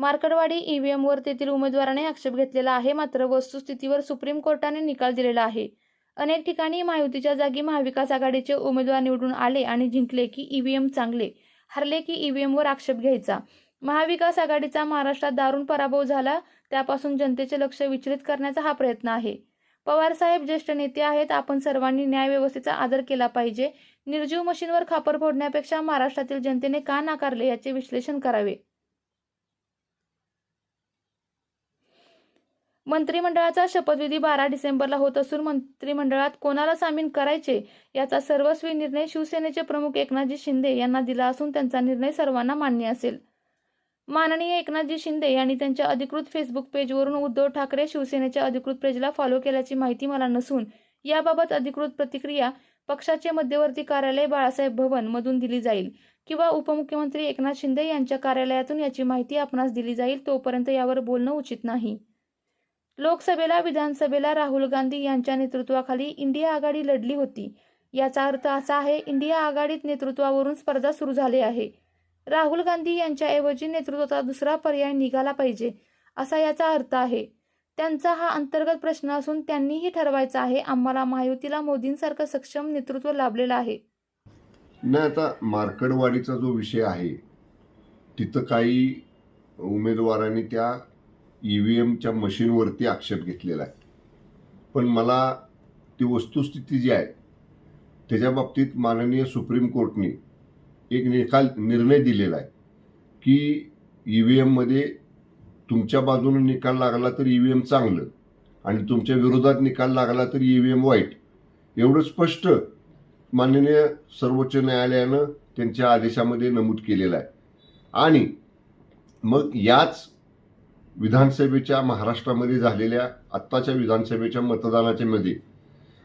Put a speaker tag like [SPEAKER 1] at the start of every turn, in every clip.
[SPEAKER 1] मार्कडवाडी ईव्हीएमवर तेथील उमेदवाराने आक्षेप घेतलेला आहे. मात्र वस्तुस्थितीवर सुप्रीम कोर्टाने निकाल दिलेला आहे. अनेक ठिकाणी महायुतीच्या जागी महाविकास आघाडीचे उमेदवार निवडून आले आणि जिंकले की ईव्हीएम चांगले हरले की ईव्हीएमवर आक्षेप घ्यायचा. महाविकास आघाडीचा महाराष्ट्रात दारुण पराभव झाला त्यापासून जनतेचे लक्ष विचलित करण्याचा हा प्रयत्न आहे. पवारसाहेब ज्येष्ठ नेते आहेत आपण सर्वांनी न्यायव्यवस्थेचा आदर केला पाहिजे. निर्जीव मशीनवर खापर फोडण्यापेक्षा महाराष्ट्रातील जनतेने का नाकारले याचे विश्लेषण करावे? मंत्रिमंडळाचा शपथविधी बारा डिसेंबरला होत असून मंत्रिमंडळात कोणाला सामील करायचे याचा सर्वस्वी निर्णय शिवसेनेचे प्रमुख एकनाथजी शिंदे यांना दिला असून त्यांचा निर्णय सर्वांना मान्य असेल. माननीय एकनाथजी शिंदे यांनी त्यांच्या अधिकृत फेसबुक पेजवरून उद्धव ठाकरे शिवसेनेच्या अधिकृत पेजला फॉलो केल्याची माहिती मला नसून याबाबत अधिकृत प्रतिक्रिया पक्षाचे मध्यवर्ती कार्यालय बाळासाहेब भवन मधून दिली जाईल किंवा उपमुख्यमंत्री एकनाथ शिंदे यांच्या कार्यालयातून याची माहिती आपणास दिली जाईल तोपर्यंत यावर बोलणं उचित नाही. लोकसभेला विधानसभेला राहुल गांधी यांच्या नेतृत्वाखाली इंडिया आघाडी लढली होती. याचा अर्थ असा आहे इंडिया आघाडीत नेतृत्वावरून स्पर्धा सुरू झाली आहे. राहुल गांधी यांच्याऐवजी नेतृत्वाचा दुसरा पर्याय निघाला पाहिजे असा याचा अर्थ आहे. त्यांचा हा अंतर्गत प्रश्न असून त्यांनीही ठरवायचा आहे आम्हाला महायुतीला मोदींसारखं सक्षम नेतृत्व लाभलेलं आहे.
[SPEAKER 2] नाही आता मार्कडवाडीचा जो विषय आहे तिथं काही उमेदवारांनी त्या ई व्ही एमच्या मशीनवरती आक्षेप घेतलेला आहे. पण मला ती वस्तुस्थिती जी आहे त्याच्या बाबतीत माननीय सुप्रीम कोर्टने एक निकाल निर्णय दिलेला आहे की ई व्ही एममध्ये तुमच्या बाजूने निकाल लागला तर ई व्ही एम चांगलं आणि तुमच्या विरोधात निकाल लागला तर ई व्ही एम वाईट. एवढं स्पष्ट माननीय सर्वोच्च न्यायालयानं त्यांच्या आदेशामध्ये नमूद केलेलं आहे. आणि मग याच विधानसभेच्या महाराष्ट्रामध्ये झालेल्या आत्ताच्या विधानसभेच्या मतदानाच्या मध्ये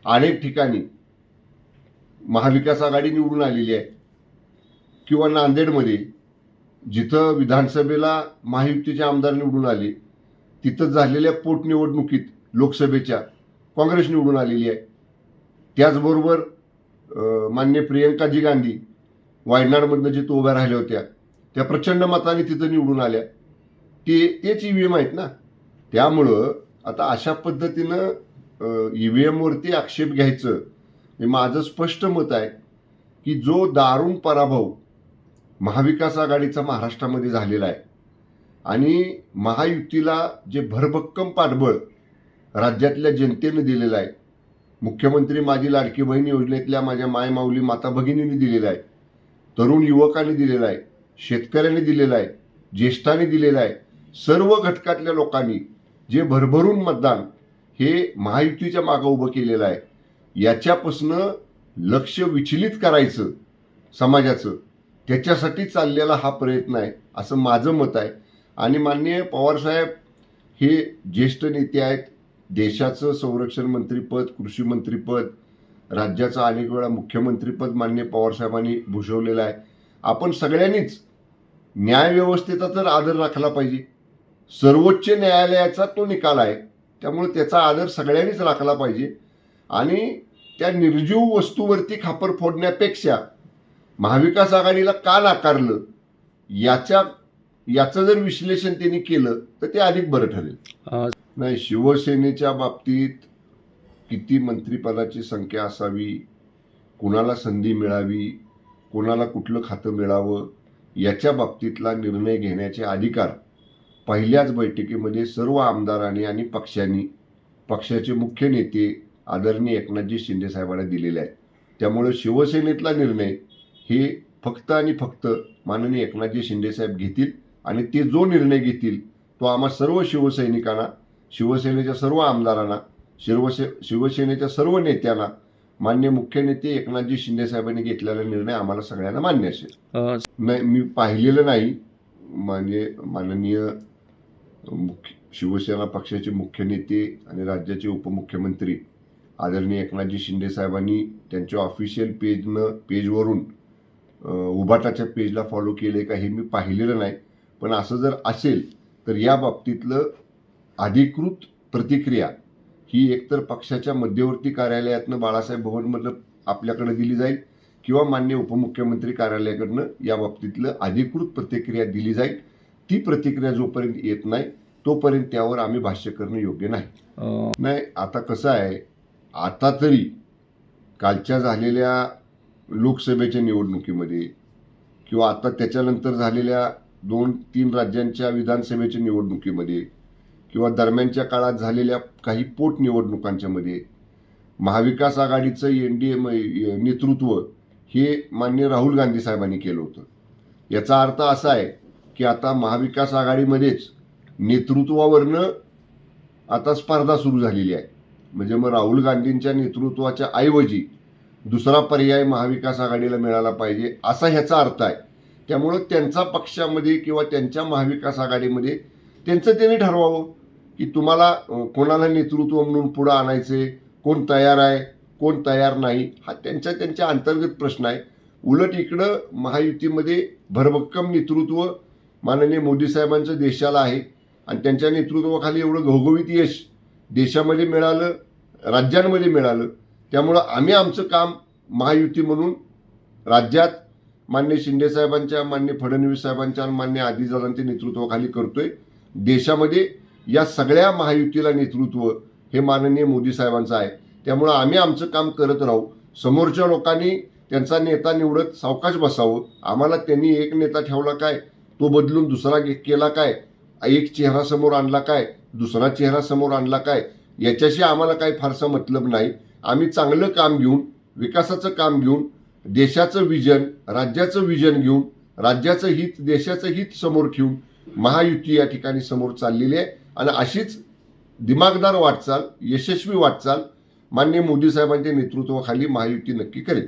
[SPEAKER 2] अनेक ठिकाणी महाविकास आघाडी निवडून आलेली आहे. किंवा नांदेडमध्ये जिथं विधानसभेला महायुतीचे आमदार निवडून आले तिथं झालेल्या पोटनिवडणुकीत लोकसभेच्या काँग्रेस निवडून आलेली आहे. त्याचबरोबर मान्य प्रियंकाजी गांधी वायनाडमधनं जिथं उभ्या राहिल्या होत्या त्या प्रचंड मताने तिथं निवडून आल्या. ते तेच ई व्ही एम आहेत ना. त्यामुळं आता अशा पद्धतीनं ई व्ही एमवरती आक्षेप घ्यायचं हे माझं स्पष्ट मत आहे की जो दारुण पराभव महाविकास आघाडीचा महाराष्ट्रामध्ये झालेला आहे आणि महायुतीला जे भरभक्कम पाठबळ राज्यातल्या जनतेनं दिलेलं आहे मुख्यमंत्री माझी लाडकी बहीण योजनेतल्या माझ्या माय माऊली माता भगिनीने दिलेलं आहे तरुण युवकांनी दिलेलं आहे शेतकऱ्यांनी दिलेलं आहे ज्येष्ठांनी दिलेलं आहे सर्व घटकातल्या लोकांनी जे भरभरून मतदान हे महायुतीच्या मागं उभं केलेलं आहे याच्यापासनं लक्ष विचलित करायचं समाजाचं त्याच्यासाठी चाललेला हा प्रयत्न आहे असं माझं मत आहे. आणि माननीय पवारसाहेब हे ज्येष्ठ नेते आहेत देशाचं संरक्षण मंत्रीपद कृषी मंत्रीपद राज्याचं अनेक वेळा मुख्यमंत्रीपद मान्य पवारसाहेबांनी भूषवलेलं आहे. आपण सगळ्यांनीच न्यायव्यवस्थेचा तर आदर राखला पाहिजे. सर्वोच्च न्यायालयाचा तो निकाल आहे. त्यामुळे त्याचा आदर सगळ्यांनीच राखला पाहिजे. आणि त्या निर्जीव वस्तूवरती खापर फोडण्यापेक्षा महाविकास आघाडीला का नाकारलं याच्या याचं जर विश्लेषण त्यांनी केलं तर ते अधिक बरं ठरेल. नाही शिवसेनेच्या बाबतीत किती मंत्रिपदाची संख्या असावी कुणाला संधी मिळावी कोणाला कुठलं खातं मिळावं याच्या बाबतीतला निर्णय घेण्याचे अधिकार पहिल्याच बैठकीमध्ये सर्व आमदारांनी आणि पक्षांनी पक्षाचे मुख्य नेते आदरणीय एकनाथजी शिंदे साहेबांना दिलेले आहेत. त्यामुळे शिवसेनेतला निर्णय हे फक्त आणि फक्त माननीय एकनाथजी शिंदे साहेब घेतील आणि ते जो निर्णय घेतील तो आम्हा सर्व शिवसैनिकांना शिवसेनेच्या सर्व आमदारांना शिवसे शिवसेनेच्या सर्व नेत्यांना मान्य मुख्य नेते एकनाथजी शिंदे साहेबांनी घेतलेला निर्णय आम्हाला सगळ्यांना मान्य असेल. नाही मी पाहिलेलं नाही. म्हणजे माननीय मुख्य शिवसेना पक्षाचे मुख्य नेते आणि राज्याचे उपमुख्यमंत्री आदरणीय एकनाथजी शिंदे साहेबांनी त्यांच्या ऑफिशियल पेजनं पेजवरून उभाटाच्या पेजला फॉलो केले का हे मी पाहिलेलं नाही. पण असं जर असेल तर या बाबतीतलं अधिकृत प्रतिक्रिया ही एकतर पक्षाच्या मध्यवर्ती कार्यालयातनं बाळासाहेब भवनमधलं आपल्याकडे दिली जाईल किंवा मान्य उपमुख्यमंत्री कार्यालयाकडनं या बाबतीतलं अधिकृत प्रतिक्रिया दिली जाईल. ती प्रतिक्रिया जोपर्यंत येत नाही तोपर्यंत त्यावर आम्ही भाष्य करणं योग्य नाही. नाही आता कसं आहे आता तरी कालच्या झालेल्या लोकसभेच्या निवडणुकीमध्ये किंवा आता त्याच्यानंतर झालेल्या दोन तीन राज्यांच्या विधानसभेच्या निवडणुकीमध्ये किंवा दरम्यानच्या काळात झालेल्या काही पोटनिवडणुकांच्यामध्ये महाविकास आघाडीचं एन डी ए नेतृत्व हे मान्य राहुल गांधी साहेबांनी केलं होतं. याचा अर्थ असा आहे की आता महाविकास आघाडीमध्येच नेतृत्वावरनं आता स्पर्धा सुरू झालेली आहे. म्हणजे मग राहुल गांधींच्या नेतृत्वाच्या ऐवजी दुसरा पर्याय महाविकास आघाडीला मिळाला पाहिजे असा ह्याचा अर्थ आहे. त्यामुळं त्यांचा पक्षामध्ये किंवा त्यांच्या महाविकास आघाडीमध्ये त्यांचं त्यांनी ठरवावं की तुम्हाला कोणाला नेतृत्व म्हणून पुढं आणायचे कोण तयार आहे कोण तयार नाही हा त्यांच्या त्यांच्या अंतर्गत प्रश्न आहे. उलट इकडं महायुतीमध्ये भरभक्कम नेतृत्व माननीय मोदी साहेबांचं देशाला आहे आणि त्यांच्या नेतृत्वाखाली एवढं घवघवीत यश देशामध्ये मिळालं राज्यांमध्ये मिळालं. त्यामुळं आम्ही आमचं काम महायुती म्हणून राज्यात मान्य शिंदे साहेबांच्या मान्य फडणवीस साहेबांच्या आणि मान्य आदिजादांच्या नेतृत्वाखाली करतोय. देशामध्ये या सगळ्या महायुतीला नेतृत्व हे माननीय मोदी साहेबांचं आहे. त्यामुळं आम्ही आमचं काम करत राहू. समोरच्या लोकांनी त्यांचा नेता निवडत सावकाश बसावं. आम्हाला त्यांनी एक नेता ठेवला काय? तो बदलून दुसरा केला काय? एक चेहरा समोर आणला काय? दुसरा चेहरा समोर आणला काय? याच्याशी आम्हाला काही फारसा मतलब नाही. आम्ही चांगलं काम घेऊन विकासाचं काम घेऊन देशाचं विजन राज्याचं विजन घेऊन राज्याचं हित देशाचं हित समोर ठेवून महायुती या ठिकाणी समोर चाललेली आहे. आणि अशीच दिमागदार वाटचाल यशस्वी वाटचाल मान्य मोदी साहेबांच्या नेतृत्वाखाली महायुती नक्की करेल.